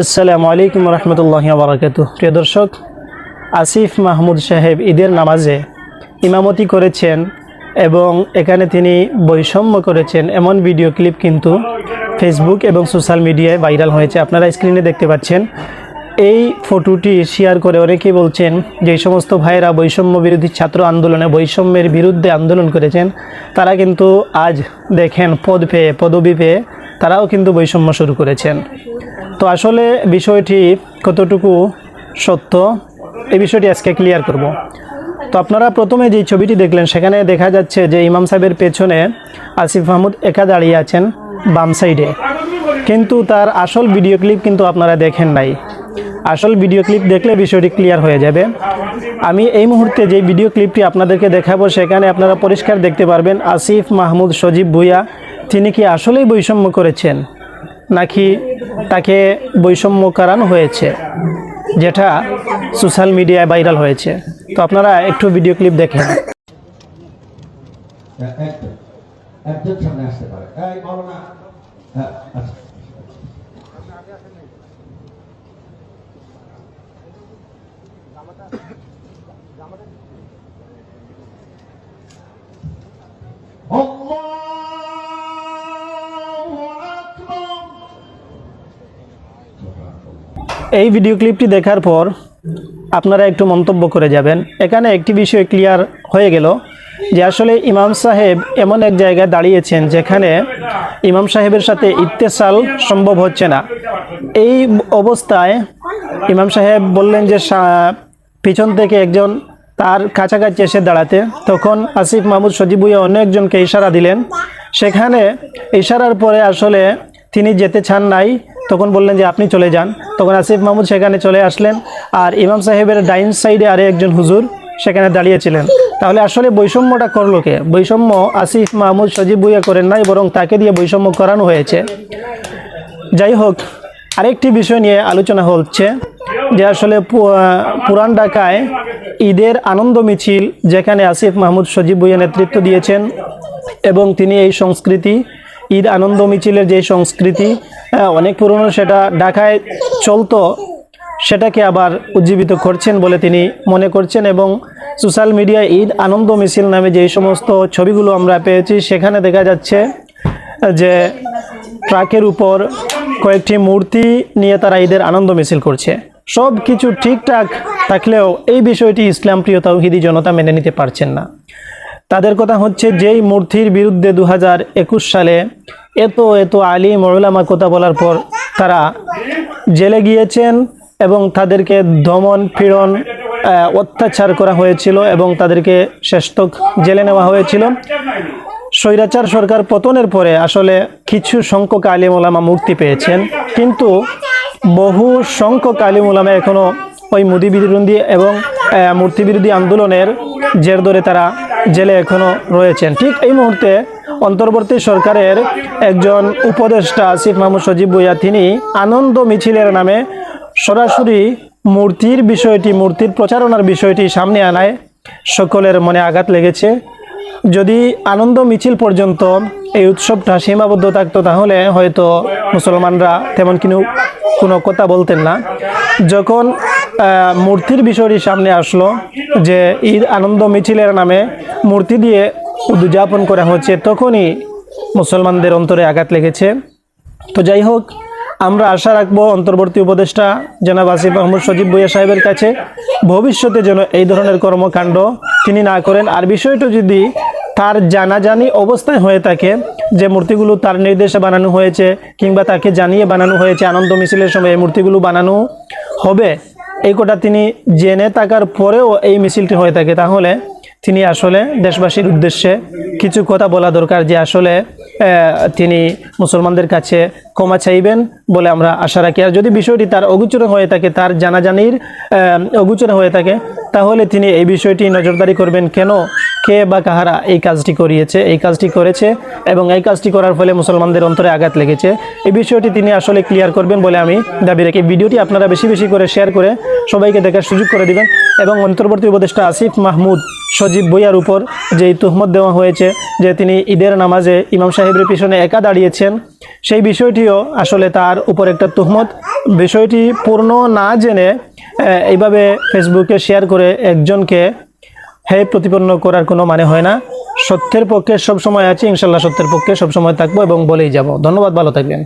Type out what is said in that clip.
আসসালামু আলাইকুম রহমতুল্লাহ বারাকাতু প্রিয় দর্শক, আসিফ মাহমুদ সাহেব ঈদের নামাজে ইমামতি করেছেন এবং এখানে তিনি বৈষম্য করেছেন। এমন ভিডিও ক্লিপ কিন্তু ফেসবুক এবং সোশ্যাল মিডিয়ায় ভাইরাল হয়েছে। আপনারা স্ক্রিনে দেখতে পাচ্ছেন। এই ফটোটি শেয়ার করে অনেকেই বলছেন যে সমস্ত ভাইয়েরা বৈষম্য বিরোধী ছাত্র আন্দোলনে বৈষম্যের বিরুদ্ধে আন্দোলন করেছেন। তারা কিন্তু আজ দেখেন, পদ পেয়ে, পদবি পেয়ে তারাও কিন্তু বৈষম্য শুরু করেছেন। তো আসলে বিষয়টি কতটুকু সত্য, এই বিষয়টি আজকে ক্লিয়ার করব। তো আপনারা প্রথমে যে ছবিটি দেখলেন, সেখানে দেখা যাচ্ছে যে ইমাম সাহেবের পেছনে আসিফ মাহমুদ একা দাঁড়িয়ে আছেন বাম সাইডে। কিন্তু তার আসল ভিডিও ক্লিপ কিন্তু আপনারা দেখেন নাই। আসল ভিডিও ক্লিপ দেখলে বিষয়টি ক্লিয়ার হয়ে যাবে। আমি এই মুহূর্তে যে ভিডিও ক্লিপটি আপনাদেরকে দেখাবো, সেখানে আপনারা পরিষ্কার দেখতে পারবেন আসিফ মাহমুদ সজীব ভুইয়া। তিনি কি আসলেই বৈষম্য করেছেন, নাকি তাকে বৈষম্য কারণ হয়েছে, যেটা সোশ্যাল মিডিয়ায় ভাইরাল হয়েছে। তো আপনারা একটু ভিডিও ক্লিপ দেখেন। একজন একজন হ্যাঁ আচ্ছা। এই ভিডিও ক্লিপটি দেখার পর আপনারা একটু মন্তব্য করে যাবেন। এখানে একটি বিষয় ক্লিয়ার হয়ে গেল যে আসলে ইমাম সাহেব এমন এক জায়গায় দাঁড়িয়েছেন যেখানে ইমাম সাহেবের সাথে ইত্তেসাল সম্ভব হচ্ছে না। এই অবস্থায় ইমাম সাহেব বললেন যে পিছন থেকে একজন তার কাছাকাছি এসে দাঁড়াতে। তখন আসিফ মাহমুদ সজিবুয়া অন্য একজনকে ইশারা দিলেন। সেখানে ইশারার পরে আসলে তিনি যেতে চান নাই। তখন বললেন যে আপনি চলে যান। তখন আসিফ মাহমুদ সেখানে চলে আসলেন আর ইমাম সাহেবের ডাইন সাইডে আরে একজন হুজুর সেখানে দাঁড়িয়েছিলেন। তাহলে আসলে বৈষম্যটা করল কে? বৈষম্য আসিফ মাহমুদ সজিব বুইয়া করেন নাই, বরং তাকে দিয়ে বৈষম্য করানো হয়েছে। যাই হোক, আরেকটি বিষয় নিয়ে আলোচনা হচ্ছে যে আসলে পুরান ঢাকায় ঈদের আনন্দ মিছিল যেখানে আসিফ মাহমুদ সজীব ভুইয়া নেতৃত্ব দিয়েছেন এবং তিনি এই সংস্কৃতি ঈদ আনন্দ মিছিলের যে সংস্কৃতি আহ, অনেক পুরনো সেটা ঢাকায় চলতো সেটাকে আবার উজ্জীবিত করছেন বলে তিনি মনে করছেন এবং সোশ্যাল মিডিয়ায় ঈদ আনন্দ মিছিল নামে যে সমস্ত ছবিগুলো আমরা পেয়েছি সেখানে দেখা যাচ্ছে যে ট্রাকের উপর কয়েকটি মূর্তি নিয়ে তারা ঈদের আনন্দ মিছিল করছে। সব কিছু ঠিকঠাক থাকলেও এই বিষয়টি ইসলাম প্রিয় তাওহিদি জনতা মেনে নিতে পারছেন না। তাদের কথা হচ্ছে, যেই মূর্তির বিরুদ্ধে দু একুশ সালে এত এত আলী মৌলামা কথা বলার পর তারা জেলে গিয়েছেন এবং তাদেরকে দমন, পীড়ন অত্যাচার করা হয়েছিল এবং তাদেরকে শেষতক জেলে নেওয়া হয়েছিল। স্বৈরাচার সরকার পতনের পরে আসলে কিছু সংখ্যক আলিম ওলামা মুক্তি পেয়েছেন, কিন্তু বহু সংখ্যক আলিম ওলামা এখনও ওই মোদী বিরোধী এবং মূর্তি বিরোধী আন্দোলনের জের ধরে তারা জেলে এখনও রয়েছেন। ঠিক এই মুহূর্তে অন্তর্বর্তী সরকারের একজন উপদেষ্টা আসিফ মাহমুদ সজীব ভুইয়া, তিনি আনন্দ মিছিলের নামে সরাসরি মূর্তির বিষয়টি, মূর্তির প্রচারণার বিষয়টি সামনে আনায় সকলের মনে আঘাত লেগেছে। যদি আনন্দ মিছিল পর্যন্ত এই উৎসবটা সীমাবদ্ধ থাকতো, তাহলে হয়তো মুসলমানরা তেমন কোনো কোনো কথা বলতেন না। যখন মূর্তির বিষয়টি সামনে আসলো যে ঈদ আনন্দ মিছিলের নামে মূর্তি দিয়ে উদযাপন করা হচ্ছে তখনই মুসলমানদের অন্তরে আঘাত লেগেছে। তো যাই হোক, আমরা আশা রাখব অন্তর্বর্তী উপদেষ্টা জনাব আসিফ আহমদ সজীব বইয়া সাহেবের কাছে ভবিষ্যতে যেন এই ধরনের কর্মকাণ্ড তিনি না করেন। আর বিষয়টা যদি তার জানাজানি অবস্থায় হয়ে থাকে যে মূর্তিগুলো তার নির্দেশে বানানো হয়েছে কিংবা তাকে জানিয়ে বানানো হয়েছে, আনন্দ মিছিলের সময় এই মূর্তিগুলো বানানো হবে এই কোটা তিনি জেনে থাকার পরেও এই মিছিলটি হয়ে থাকে। তাহলে তিনি আসলে দেশবাসীর উদ্দেশ্যে কিছু কথা বলা দরকার যে আসলে তিনি মুসলমানদের কাছে ক্ষমা চাইবেন বলে আমরা আশা রাখি। আর যদি বিষয়টি তার অগুচরে হয়ে থাকে, তার জানাজানির অগুচরে হয়ে থাকে, তাহলে তিনি এই বিষয়টি নজরদারি করবেন কেন? কে বা কাহারা এই কাজটি করিয়েছে, এই কাজটি করেছে এবং এই কাজটি করার ফলে মুসলমানদের অন্তরে আঘাত লেগেছে। এই বিষয়টি তিনি আসলে ক্লিয়ার করবেন বলে আমি দাবি রাখি। ভিডিওটি আপনারা বেশি বেশি করে শেয়ার করে সবাইকে দেখার সুযোগ করে দিবেন এবং অন্তর্বর্তী উপদেষ্টা আসিফ মাহমুদ সজীব বইয়ার উপর যে এই তুহমত দেওয়া হয়েছে যে তিনি ঈদের নামাজে ইমাম সাহেবের পিছনে একা দাঁড়িয়েছেন, সেই বিষয়টিও আসলে তার উপর একটা তুহমত। বিষয়টি পূর্ণ না জেনে এইভাবে ফেসবুকে শেয়ার করে একজনকে হে প্রতিপন্ন করার কোনো মানে হয় না। সত্যের পক্ষে সবসময় আছি, ইনশাল্লাহ সত্যের পক্ষে সবসময় থাকব এবং বলেই যাব। ধন্যবাদ, ভালো থাকবেন।